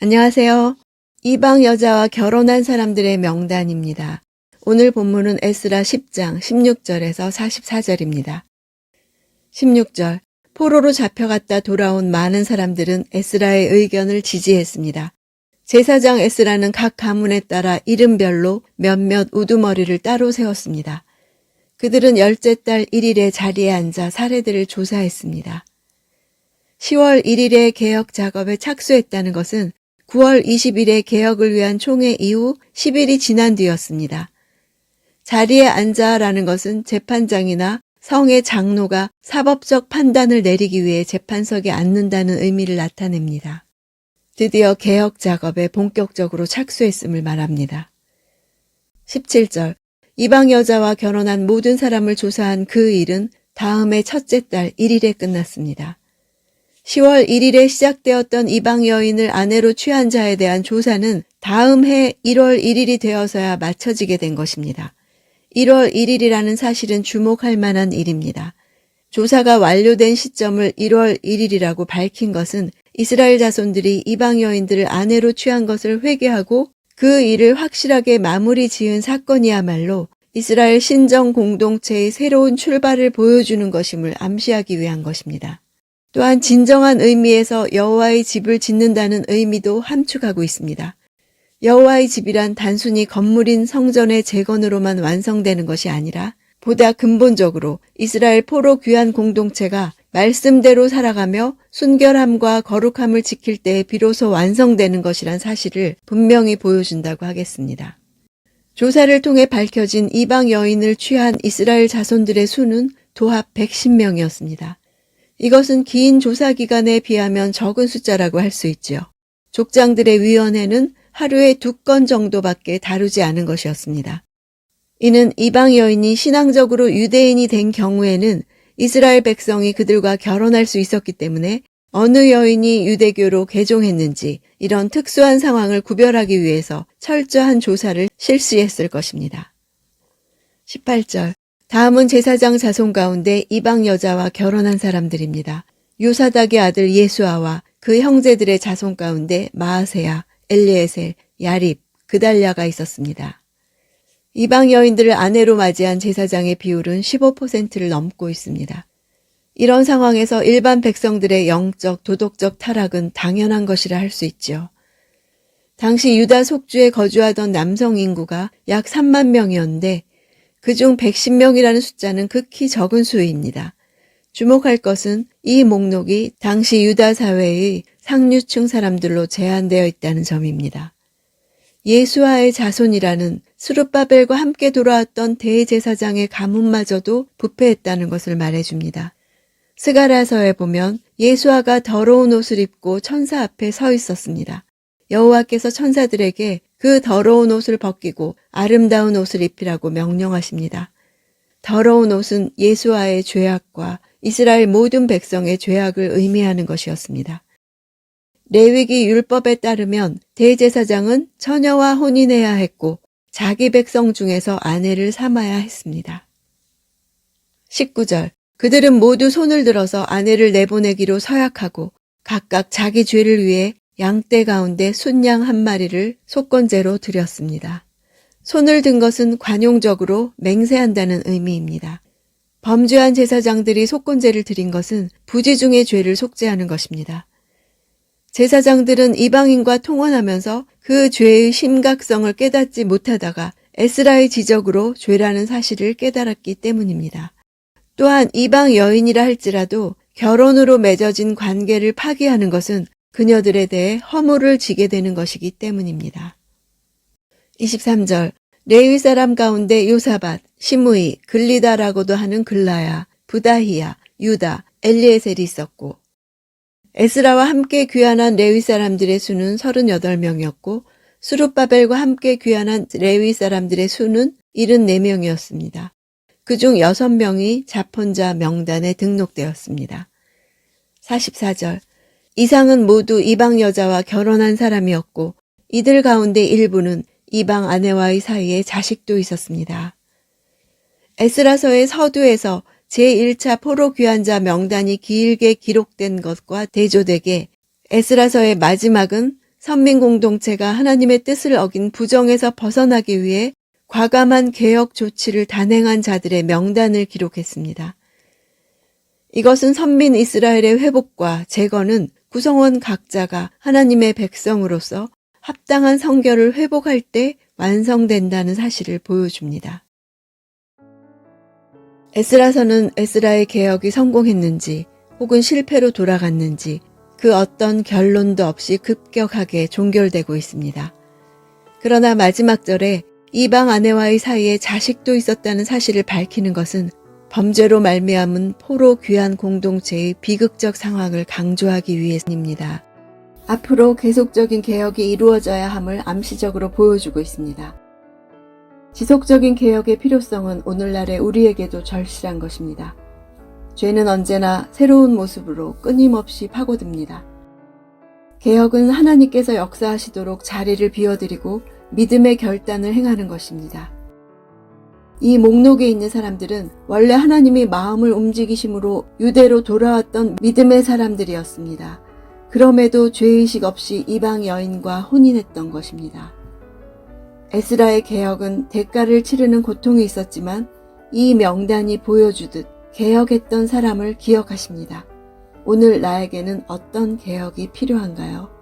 안녕하세요. 이방 여자와 결혼한 사람들의 명단입니다. 오늘 본문은 에스라 10장 16절에서 44절입니다. 16절 포로로 잡혀갔다 돌아온 많은 사람들은 에스라의 의견을 지지했습니다. 제사장 에스라는 각 가문에 따라 이름별로 몇몇 우두머리를 따로 세웠습니다. 그들은 열째 달 1일에 자리에 앉아 사례들을 조사했습니다. 10월 1일에 개혁 작업에 착수했다는 것은 9월 20일에 개혁을 위한 총회 이후 10일이 지난 뒤였습니다. 자리에 앉아라는 것은 재판장이나 성의 장로가 사법적 판단을 내리기 위해 재판석에 앉는다는 의미를 나타냅니다. 드디어 개혁 작업에 본격적으로 착수했음을 말합니다. 17절 이방 여자와 결혼한 모든 사람을 조사한 그 일은 다음해 첫째 달 1일에 끝났습니다. 10월 1일에 시작되었던 이방 여인을 아내로 취한 자에 대한 조사는 다음 해 1월 1일이 되어서야 마쳐지게 된 것입니다. 1월 1일이라는 사실은 주목할 만한 일입니다. 조사가 완료된 시점을 1월 1일이라고 밝힌 것은 이스라엘 자손들이 이방 여인들을 아내로 취한 것을 회개하고 그 일을 확실하게 마무리 지은 사건이야말로 이스라엘 신정 공동체의 새로운 출발을 보여주는 것임을 암시하기 위한 것입니다. 또한 진정한 의미에서 여호와의 집을 짓는다는 의미도 함축하고 있습니다. 여호와의 집이란 단순히 건물인 성전의 재건으로만 완성되는 것이 아니라 보다 근본적으로 이스라엘 포로 귀한 공동체가 말씀대로 살아가며 순결함과 거룩함을 지킬 때 비로소 완성되는 것이란 사실을 분명히 보여준다고 하겠습니다. 조사를 통해 밝혀진 이방 여인을 취한 이스라엘 자손들의 수는 도합 110명이었습니다. 이것은 긴 조사 기간에 비하면 적은 숫자라고 할 수 있지요. 족장들의 위원회는 하루에 두 건 정도밖에 다루지 않은 것이었습니다. 이는 이방 여인이 신앙적으로 유대인이 된 경우에는 이스라엘 백성이 그들과 결혼할 수 있었기 때문에 어느 여인이 유대교로 개종했는지 이런 특수한 상황을 구별하기 위해서 철저한 조사를 실시했을 것입니다. 18절 다음은 제사장 자손 가운데 이방 여자와 결혼한 사람들입니다. 요사닥의 아들 예수아와 그 형제들의 자손 가운데 마아세야, 엘리에셀, 야립, 그달랴가 있었습니다. 이방 여인들을 아내로 맞이한 제사장의 비율은 15%를 넘고 있습니다. 이런 상황에서 일반 백성들의 영적, 도덕적 타락은 당연한 것이라 할 수 있지요. 당시 유다 속주에 거주하던 남성 인구가 약 3만 명이었는데 그중 110명이라는 숫자는 극히 적은 수입니다. 주목할 것은 이 목록이 당시 유다 사회의 상류층 사람들로 제한되어 있다는 점입니다. 예수와의 자손이라는 수르바벨과 함께 돌아왔던 대제사장의 가문마저도 부패했다는 것을 말해줍니다. 스가라서에 보면 예수아가 더러운 옷을 입고 천사 앞에 서 있었습니다. 여호와께서 천사들에게 그 더러운 옷을 벗기고 아름다운 옷을 입히라고 명령하십니다. 더러운 옷은 예수아의 죄악과 이스라엘 모든 백성의 죄악을 의미하는 것이었습니다. 레위기 율법에 따르면 대제사장은 처녀와 혼인해야 했고 자기 백성 중에서 아내를 삼아야 했습니다. 19절 그들은 모두 손을 들어서 아내를 내보내기로 서약하고 각각 자기 죄를 위해 양떼 가운데 순양 한 마리를 속건제로 드렸습니다. 손을 든 것은 관용적으로 맹세한다는 의미입니다. 범죄한 제사장들이 속건제를 드린 것은 부지 중의 죄를 속죄하는 것입니다. 제사장들은 이방인과 통원하면서 그 죄의 심각성을 깨닫지 못하다가 에스라의 지적으로 죄라는 사실을 깨달았기 때문입니다. 또한 이방 여인이라 할지라도 결혼으로 맺어진 관계를 파기하는 것은 그녀들에 대해 허물을 지게 되는 것이기 때문입니다. 23절 레위 사람 가운데 요사밭, 시므이, 글리다라고도 하는 글라야, 부다히야, 유다, 엘리에셀이 있었고 에스라와 함께 귀환한 레위 사람들의 수는 38명이었고 수룹바벨과 함께 귀환한 레위 사람들의 수는 74명이었습니다. 그중 6명이 자폰자 명단에 등록되었습니다. 44절 이상은 모두 이방 여자와 결혼한 사람이었고 이들 가운데 일부는 이방 아내와의 사이에 자식도 있었습니다. 에스라서의 서두에서 제1차 포로 귀환자 명단이 길게 기록된 것과 대조되게 에스라서의 마지막은 선민 공동체가 하나님의 뜻을 어긴 부정에서 벗어나기 위해 과감한 개혁 조치를 단행한 자들의 명단을 기록했습니다. 이것은 선민 이스라엘의 회복과 재건은 구성원 각자가 하나님의 백성으로서 합당한 성결을 회복할 때 완성된다는 사실을 보여줍니다. 에스라서는 에스라의 개혁이 성공했는지 혹은 실패로 돌아갔는지 그 어떤 결론도 없이 급격하게 종결되고 있습니다. 그러나 마지막 절에 이방 아내와의 사이에 자식도 있었다는 사실을 밝히는 것은 범죄로 말미암은 포로 귀한 공동체의 비극적 상황을 강조하기 위해서입니다. 앞으로 계속적인 개혁이 이루어져야 함을 암시적으로 보여주고 있습니다. 지속적인 개혁의 필요성은 오늘날의 우리에게도 절실한 것입니다. 죄는 언제나 새로운 모습으로 끊임없이 파고듭니다. 개혁은 하나님께서 역사하시도록 자리를 비워드리고 믿음의 결단을 행하는 것입니다. 이 목록에 있는 사람들은 원래 하나님이 마음을 움직이심으로 유대로 돌아왔던 믿음의 사람들이었습니다. 그럼에도 죄의식 없이 이방 여인과 혼인했던 것입니다. 에스라의 개혁은 대가를 치르는 고통이 있었지만 이 명단이 보여주듯 개혁했던 사람을 기억하십니다. 오늘 나에게는 어떤 개혁이 필요한가요?